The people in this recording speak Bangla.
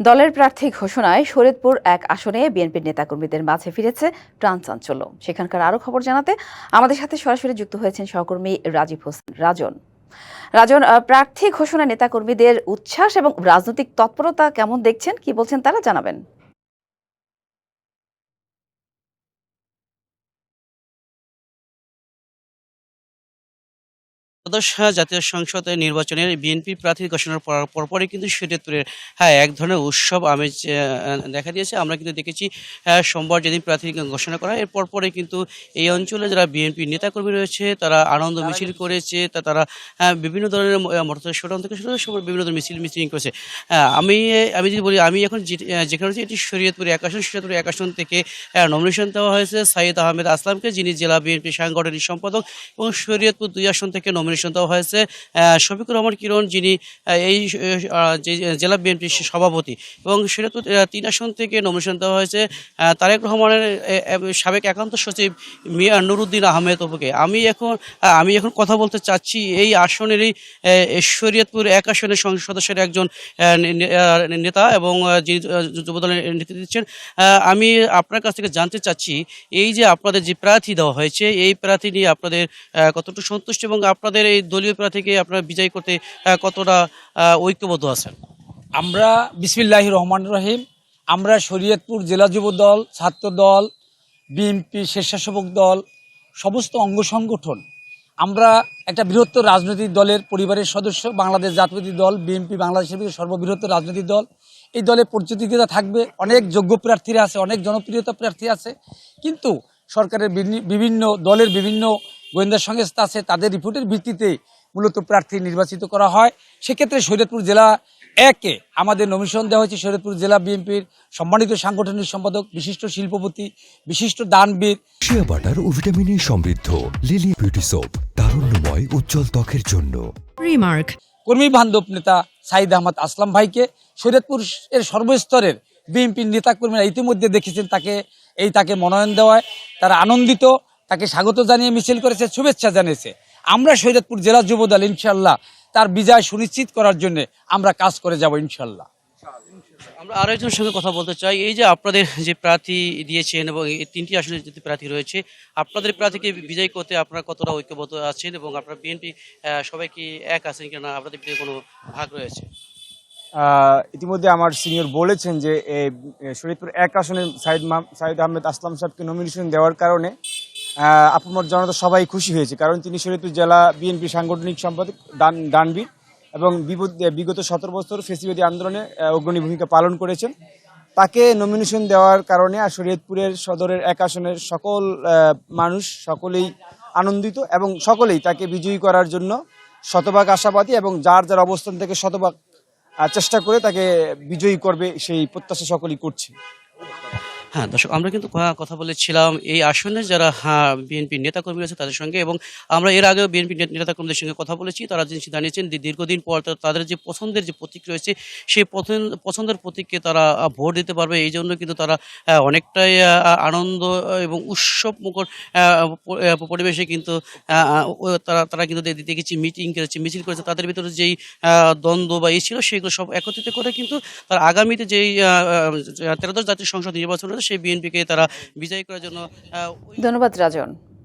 দলের প্রার্থী ঘোষণায় শরীদপুর এক আসনে বিএনপির নেতাকর্মীদের মাঝে ফিরেছে প্রাণ চাঞ্চল্য। সেখানকার আরও খবর জানাতে আমাদের সাথে সরাসরি যুক্ত হয়েছেন সহকর্মী রাজীব হোসেন রাজন। রাজন প্রার্থী ঘোষণা নেতাকর্মীদের উচ্ছ্বাস এবং রাজনৈতিক তৎপরতা কেমন দেখছেন? কি বলছেন তারা? জানাবেন। দ্বাদশ জাতীয় সংসদের নির্বাচনে বিএনপি প্রার্থী ঘোষণার পর- পরপরই কিন্তু শরীয়তপুরের হ্যাঁ এক ধরনের উৎসব আমেজ দেখা দিয়েছে। আমরা কিন্তু দেখেছি আহ, সোমবার যেদিন প্রার্থী ঘোষণা করা হয় এর পরপরই কিন্তু এই অঞ্চলে যারা বিএনপি নেতাকর্মী রয়েছে তারা আনন্দ মিছিল করেছে তা তারা আহ, বিভিন্ন ধরনের মোটর শোডাউন থেকে শুরু করে সব বিভিন্ন ধরনের মিছিল মিছিল করেছে। আহ, আমি আমি যদি বলি আমি এখন যেখানে রয়েছি এটি শরীয়তপুর এক আসন শরীয়তপুর এক আসন থেকে নমিনেশন দেওয়া হয়েছে সাইদ আহমেদ আসলামকে যিনি জেলা বিএনপি সাংগঠনিক সম্পাদক এবং শরীয়তপুর দুই আসন থেকে নমিনেশন দেওয়া হয়েছে শফিকুর রহমান কিরণ যিনি এই জেলা বিএনপির সভাপতি এবং সেটা তো তিন আসন থেকে নমিনেশন দেওয়া হয়েছে তারেক রহমানের সাবেক একান্ত সচিব মিয়া নুরুদ্দিন আহমেদ অপুকে আমি এখন আমি এখন কথা বলতে চাচ্ছি এই আসনেরই শরীয়তপুর এক আসনের সংসদ সদস্যের একজন নেতা এবং যিনি যুবদলের নেতৃত্ব দিচ্ছেন। আমি আপনার কাছ থেকে জানতে চাচ্ছি এই যে আপনাদের যে প্রার্থী দেওয়া হয়েছে এই প্রার্থী নিয়ে আপনাদের কতটুকু সন্তুষ্ট এবং আপনাদের এই দলীয় প্রার্থীকে আপনারা বিজয় করতে কতটা ঐক্যবদ্ধ আছেন? আমরা বিসমিল্লাহ রহমান রহিম। আমরা শরীয়তপুর জেলা যুব দল, ছাত্র দল, বিএনপি স্বেচ্ছাসেবক দল, সমস্ত অঙ্গ সংগঠন। আমরা একটা বৃহত্তর রাজনৈতিক দলের পরিবারের সদস্য, বাংলাদেশ জাতীয়বাদী দল, বিএনপি বাংলাদেশের ভিতরে সর্ববৃহত্তর রাজনৈতিক দল। এই দলে প্রতিযোগিতা থাকবে, অনেক যোগ্য প্রার্থীরা আছে, অনেক জনপ্রিয়তা প্রার্থী আছে। কিন্তু সরকারের বিভিন্ন দলের বিভিন্ন গোয়েন্দা সংস্থা আছে তাদের রিপোর্টের ভিত্তিতে মূলত প্রার্থী নির্বাচিত করা হয়। সেক্ষেত্রে শরীয়তপুর জেলা একে আমাদের নমিশন দেওয়া হয়েছে। শরীয়তপুর জেলা বিএনপির সম্মানিত সাংগঠনিক সম্পাদক বিশিষ্ট শিল্পপতি বিশিষ্ট দানবীর। শিয়া বাটার ও ভিটামিনে সমৃদ্ধ লিলি বিউটি সোপ তারুণ্যময় উজ্জ্বল ত্বকের জন্য। Remark. কর্মী বান্ধব নেতা সাইদ আহমদ আসলাম ভাইকে শরীয়তপুর এর সর্বস্তরের বিএনপির নেতাকর্মীরা ইতিমধ্যে দেখেছেন তাকে এই তাকে মনোনয়ন দেওয়ায়। তারা আনন্দিত। তাকে স্বাগত জানিয়ে মিছিল করেছে শুভেচ্ছা জানিয়েছে। আমরা শরীয়তপুর জেলা যুবদল ইনশাল্লাহ তার বিজয় সুনিশ্চিত করার জন্য আমরা কাজ করে যাব ইনশাল্লাহ আমরা আরও একজনের সঙ্গে কথা বলতে চাই। এই যে আপনাদের যে প্রার্থী দিয়েছেন এবং এই তিনটি আসলে যে প্রার্থী রয়েছে আপনাদের প্রার্থীকে বিজয় করতে আপনারা কতটা ঐক্যবদ্ধ আছেন এবং আপনারা বিএনপি সবাই কি এক আছেন কিনা আপনাদের ভিতরে কোনো ভাগ রয়েছে? আহ, ইতিমধ্যে আমার সিনিয়র বলেছেন যে এ, এক আসনে সাইদ মাহ- সাইদ আহমেদ আসলাম সাহেবকে নমিনেশন দেওয়ার কারণে আপামর জনতা সবাই খুশি হয়েছে, কারণ তিনি শরীয়তপুর জেলা বিএনপি সাংগঠনিক সম্পাদক দান দানবীর এবং বিগত সতেরো বছর ফেসিবাদী আন্দোলনে অগ্রণী ভূমিকা পালন করেছেন। তাকে নমিনেশন দেওয়ার কারণে আর শরীয়তপুরের সদরের এক আসনের সকল মানুষ সকলেই আনন্দিত এবং সকলেই তাকে বিজয়ী করার জন্য শতভাগ আশাবাদী এবং যার যার অবস্থান থেকে শতভাগ চেষ্টা করে তাকে বিজয়ী করবে সেই প্রত্যাশা সকলেই করছে। হ্যাঁ দর্শক, আমরা কিন্তু ক- কথা বলেছিলাম এই আসনে যারা হ্যাঁ বিএনপি নেতাকর্মী আছে তাদের সঙ্গে এবং আমরা এর আগেও বিএনপি নেতাকর্মীদের সঙ্গে কথা বলেছি। তারা জিনিস জানিয়েছেন যে দীর্ঘদিন পর তাদের যে পছন্দের যে প্রতীক রয়েছে, সেই পছন্দ- পছন্দের প্রতীককে তারা ভোট দিতে পারবে। এই জন্য কিন্তু তারা অনেকটাই আনন্দ এবং উৎসব মুখর পরিবেশে কিন্তু তারা তারা কিন্তু দেখেছি মিটিং করেছে, মিছিল করেছে। তাদের ভিতরে যেই দ্বন্দ্ব বা এই ছিল, সেগুলো সব একত্রিত করে কিন্তু তারা আগামীতে যেই তেরোদশ জাতীয় সংসদ নির্বাচন সেই বিএনপিকে তারা বিজয়ী করার জন্য ধন্যবাদ রাজন।